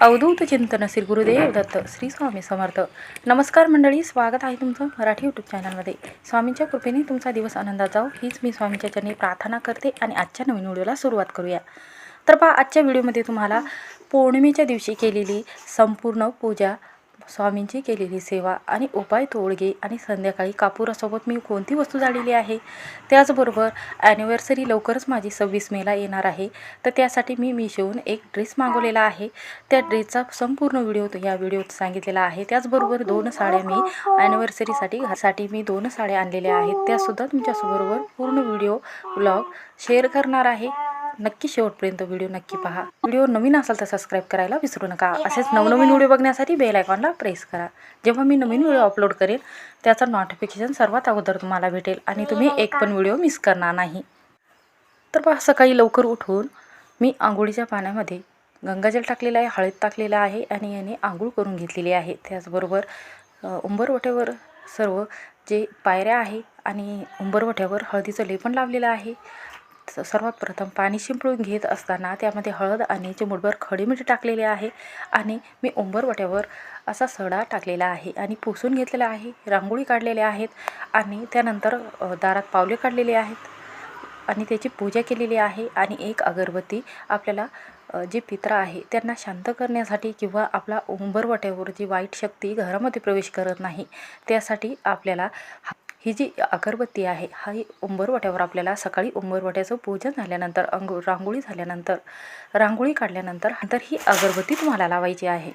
अवधूत चिंतन श्री गुरुदेव दत्त श्री स्वामी समर्थ. नमस्कार मंडळी स्वागत आहे तुमचं मराठी यूट्यूब चॅनलमध्ये स्वामींच्या कृपेने तुमचा दिवस आनंदात जाऊ हो. हीच मी स्वामींच्या चरणी प्रार्थना करते आणि आजच्या नवीन व्हिडिओला सुरुवात करूया. तर पहा आजच्या व्हिडिओमध्ये तुम्हाला पौर्णिमेच्या दिवशी केलेली संपूर्ण पूजा स्वामींची केलेली सेवा आणि उपाय तोडगे आणि संध्याकाळी कापुरासोबत मी कोणती वस्तू झालेली आहे? त्याचबरोबर ॲनिव्हर्सरी लवकरच माझी सव्वीस मेला येणार आहे. तर त्यासाठी मी मिशोहून एक ड्रेस मागवलेला आहे. त्या ड्रेसचा संपूर्ण व्हिडिओ या व्हिडिओत सांगितलेला आहे. त्याचबरोबर दोन साड्या मी ॲनिव्हर्सरीसाठी घरासाठी मी दोन साड्या आणलेल्या आहेत. त्यासुद्धा तुमच्यासोबरोबर पूर्ण व्हिडिओ ब्लॉग शेअर करणार आहे. नक्की शेवटपर्यंत व्हिडिओ नक्की पहा. व्हिडिओ नवीन असाल तर सबस्क्राईब करायला विसरू नका. असेच नवनवीन व्हिडिओ बघण्यासाठी बेल आयकॉनला प्रेस करा. जेव्हा मी नवीन व्हिडिओ अपलोड करेल त्याचं नोटिफिकेशन सर्वात अगोदर तुम्हाला भेटेल आणि तुम्ही एक पण व्हिडिओ मिस करणार नाही. तर पहा सकाळी लवकर उठून मी आंघोळीच्या पाण्यामध्ये गंगाजल टाकलेलं आहे हळद टाकलेलं आहे आणि याने आंघोळ करून घेतलेली आहे. त्याचबरोबर उंबरवठ्यावर उंबरवट्यावर सर्व जे पायऱ्या आहे आणि उंबरवठ्यावर हळदीचं लेपण लावलेलं आहे. सर्वात प्रथम पाणी शिंपडून घेत असताना त्यामध्ये हळद आणि चिमुटभर खडीमीठ टाकलेले आहे आणि मी उंबरवट्यावर असा सडा टाकलेला आहे आणि पुसून घेतलेला आहे रांगोळी काढलेल्या आहेत आणि त्यानंतर दारात पावले काढलेले आहेत आणि त्याची पूजा केलेली आहे आणि एक अगरबत्ती आपल्याला जे पित्र आहे त्यांना शांत करण्यासाठी किंवा आपला उंबरवट्यावर जी वाईट शक्ती घरामध्ये प्रवेश करत नाही त्यासाठी आपल्याला ही जी अगरबत्ती आहे हा ही उंबरवट्यावर आपल्याला सकाळी उंबरवट्याचं पूजन झाल्यानंतर अंग रांगोळी झाल्यानंतर रांगोळी काढल्यानंतर नंतर ही अगरबत्ती तुम्हाला लावायची आहे.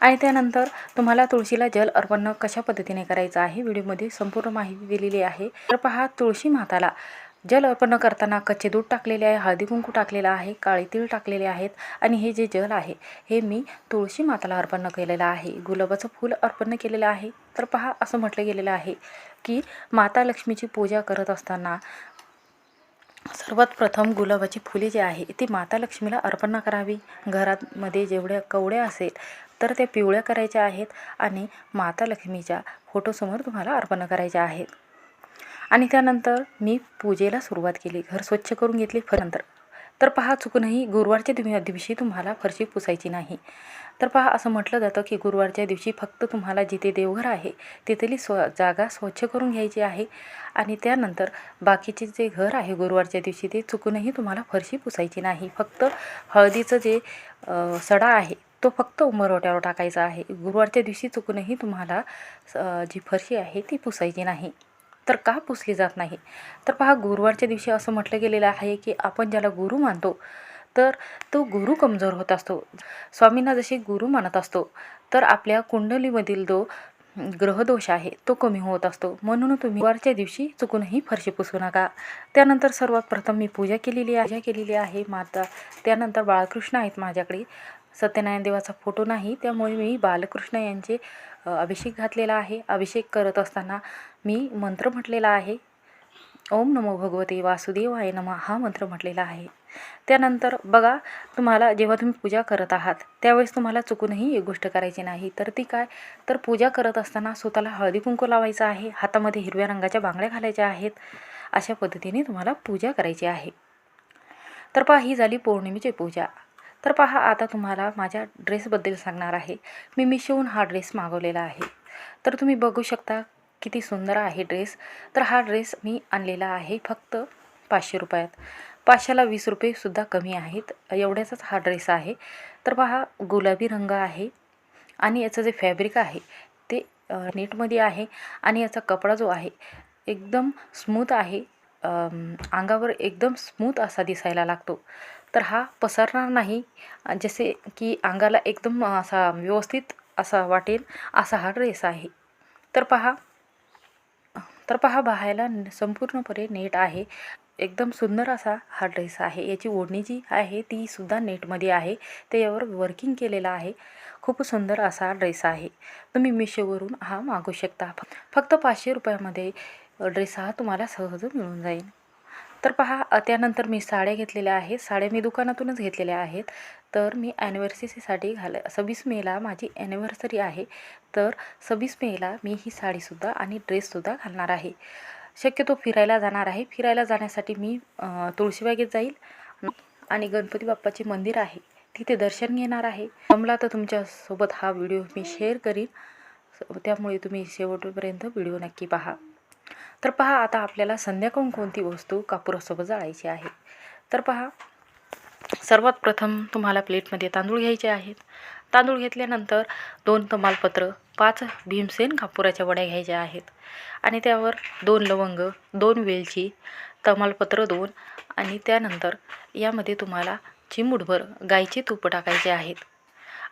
आणि त्यानंतर तुम्हाला तुळशीला जल अर्पण कशा पद्धतीने करायचं आहे व्हिडिओमध्ये संपूर्ण माहिती दिलेली आहे. तर पहा तुळशी माताला जल अर्पण करताना कच्चे दूध टाकलेले आहे हळदी कुंकू टाकलेला आहे काळे तीळ टाकलेले आहेत आणि हे जे जल आहे हे मी तुळशी माताला अर्पण केलेलं आहे. गुलाबाचं फूल अर्पण केलेलं आहे. तर पहा असं म्हटलं गेलेलं आहे. की माता लक्ष्मीची पूजा करत असताना सर्वात प्रथम गुलाबाची फुले जी आहे ती माता लक्ष्मीला अर्पण करावी. घरामध्ये जेवढ्या कवड्या असेल तर त्या पिवळ्या करायच्या आहेत आणि माता लक्ष्मीच्या फोटोसमोर तुम्हाला अर्पण करायच्या आहेत. आणि त्यानंतर मी पूजेला सुरुवात केली. घर स्वच्छ करून घेतली. नंतर तर पहा चुकूनही गुरुवारच्या दिवशी तुम्हाला फरशी पुसायची नाही. तर पहा असं म्हटलं जातं की गुरुवारच्या दिवशी फक्त तुम्हाला जिथे देवघर आहे तिथली स्व जागा स्वच्छ करून घ्यायची आहे. आणि त्यानंतर बाकीचे जे घर आहे गुरुवारच्या दिवशी ते चुकूनही तुम्हाला फरशी पुसायची नाही. फक्त हळदीचं जे सडा आहे तो फक्त उंबरवट्यावर टाकायचा आहे. गुरुवारच्या दिवशी चुकूनही तुम्हाला जी फरशी आहे ती पुसायची नाही. तर का पुसली जात नाही? तर पहा गुरुवारच्या दिवशी असं म्हटलं गेलेलं आहे की आपण ज्याला गुरु मानतो तर तो गुरु कमजोर होत असतो. स्वामींना जसे गुरु मानत असतो तर आपल्या कुंडलीमधील जो ग्रहदोष आहे तो कमी होत असतो. म्हणून तुम्ही गुरुवारच्या दिवशी चुकूनही फरशी पुसू नका. त्यानंतर सर्वात प्रथम मी पूजा केलेली आहे पूजा केलेली आहे माता. त्यानंतर बाळकृष्ण आहेत माझ्याकडे. सत्यनारायण देवाचा फोटो नाही त्यामुळे मी बालकृष्ण यांचे अभिषेक घातलेला आहे. अभिषेक करत असताना मी मंत्र म्हटलेला आहे. ओम नमो भगवते वासुदेवाय नमः हा मंत्र म्हटलेला आहे. त्यानंतर बघा तुम्हाला जेव्हा तुम्ही पूजा करत आहात त्यावेळेस तुम्हाला चुकूनही एक गोष्ट करायची नाही. तर ती काय? तर पूजा करत असताना स्वतःला हळदी कुंकू लावायचं आहे हातामध्ये हिरव्या रंगाच्या बांगड्या घालायच्या आहेत अशा पद्धतीने तुम्हाला पूजा करायची आहे. तर पहा ही झाली पौर्णिमेची पूजा. तर पहा आता तुम्हाला माझ्या ड्रेसबद्दल सांगणार आहे. मी मिशोहून हा ड्रेस मागवलेला आहे. तर तुम्ही बघू शकता किती सुंदर आहे ड्रेस. तर हा ड्रेस मी आणलेला आहे फक्त पाचशे रुपयात. पाचशेला वीस रुपयेसुद्धा कमी आहेत. एवढ्याचाच हा ड्रेस आहे. तर पहा गुलाबी रंग आहे आणि याचं जे फॅब्रिक आहे ते नेटमध्ये आहे आणि याचा कपडा जो आहे एकदम स्मूथ आहे. अंगावर एकदम स्मूथ असा दिसायला लागतो. तर हा पसरणार नाही. जसे की अंगाला एकदम असा व्यवस्थित असा वाटेल असा हा ड्रेस आहे. तर पहा तर पहा बाहायला संपूर्णपणे नेट आहे. एकदम सुंदर असा हा ड्रेस आहे. याची ओढणी जी आहे ती सुद्धा नेटमध्ये आहे. त्याच्यावर वर्किंग केलेलं आहे. खूप सुंदर असा ड्रेस आहे. तुम्ही मिशोवरून हा मागू शकता. फक्त पाचशे रुपयामध्ये ड्रेस हा तुम्हाला सहज मिळून जाईल. तर पहा त्यानंतर मी साड्या घेतलेल्या आहेत. साड्या मी दुकानातूनच घेतलेल्या आहेत. तर मी ॲनिव्हर्सरीसाठी घाल सव्वीस मेला माझी ॲनिव्हर्सरी आहे. तर सव्वीस मेला मी ही साडीसुद्धा आणि ड्रेससुद्धा घालणार आहे. शक्यतो फिरायला जाणार आहे. फिरायला जाण्यासाठी मी तुळशीबागेत जाईल आणि गणपती बाप्पाचे मंदिर आहे. तिथे दर्शन घेणार आहे. जमला तर तुमच्यासोबत हा व्हिडिओ मी शेअर करीन. त्यामुळे तुम्ही शेवटपर्यंत व्हिडिओ नक्की पहा. तर पहा आता आपल्याला संध्याकाळून कोणती वस्तू कापुरासोबत जाळायची आहे. तर पहा सर्वात प्रथम तुम्हाला प्लेटमध्ये तांदूळ घ्यायचे आहेत. तांदूळ घेतल्यानंतर दोन तमालपत्र पाच भीमसेन कापुराच्या वड्या घ्यायच्या आहेत. आणि त्यावर दोन लवंग दोन वेलची तमालपत्र दोन आणि त्यानंतर यामध्ये तुम्हाला चिमूटभर गाईचे तूप टाकायचे आहेत.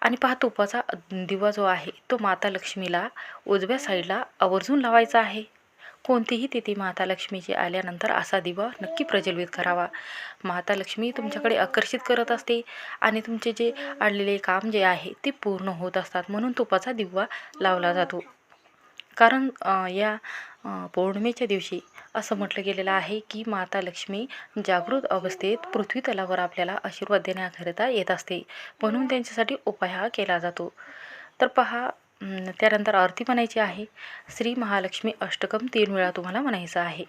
आणि पहा तुपाचा दिवा जो आहे तो माता लक्ष्मीला उजव्या साईडला आवर्जून लावायचा आहे. कोणतीही तिथी माता लक्ष्मीची आल्यानंतर असा दिवा नक्की प्रज्वलित करावा. माता लक्ष्मी तुमच्याकडे आकर्षित करत असते आणि तुमचे जे अडलेले काम जे आहे ते पूर्ण होत असतात म्हणून तुपाचा दिवा लावला जातो. कारण या पौर्णिमेच्या दिवशी असं म्हटलं गेलेलं आहे की माता लक्ष्मी जागृत अवस्थेत पृथ्वी तलावर आपल्याला आशीर्वाद देण्याकरिता येत असते. म्हणून त्यांच्यासाठी उपाय हा केला जातो. तर पहा त्यानंतर आरती म्हणायची आहे श्री महालक्ष्मी अष्टकम तीन वेळा तुम्हाला म्हणायचं आहे.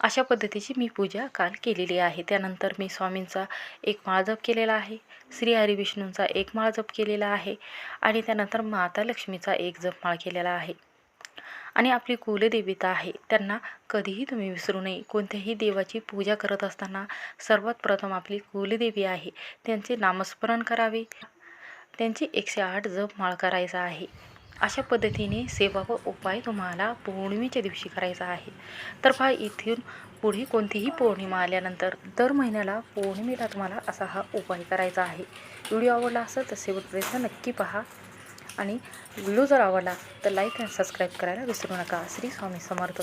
अशा पद्धतीची मी पूजा काल केलेली आहे. त्यानंतर मी स्वामींचा एक माळ जप केलेला आहे श्री हरिविष्णूंचा एक माळ जप केलेला आहे आणि त्यानंतर माता लक्ष्मीचा एक जप माळ केलेला आहे. आणि आपली कुलदेवता आहे त्यांना कधीही तुम्ही विसरू नये. कोणत्याही देवाची पूजा करत असताना सर्वात प्रथम आपली कुलदेवी आहे त्यांचे नामस्मरण करावे. त्यांची एकशे आठ जप माळ करायचा आहे. अशा पद्धतीने सेवा व उपाय तुम्हाला पौर्णिमेच्या दिवशी करायचा आहे. तर पहा इथून पुढे कोणतीही पौर्णिमा आल्यानंतर दर महिन्याला पौर्णिमेला तुम्हाला असा हा उपाय करायचा आहे. व्हिडिओ आवडला असेल तर शेवटपर्यंत नक्की पहा. आणि व्हिडिओ जर आवडला तर लाईक आणि सबस्क्राईब करायला विसरू नका. श्री स्वामी समर्थ.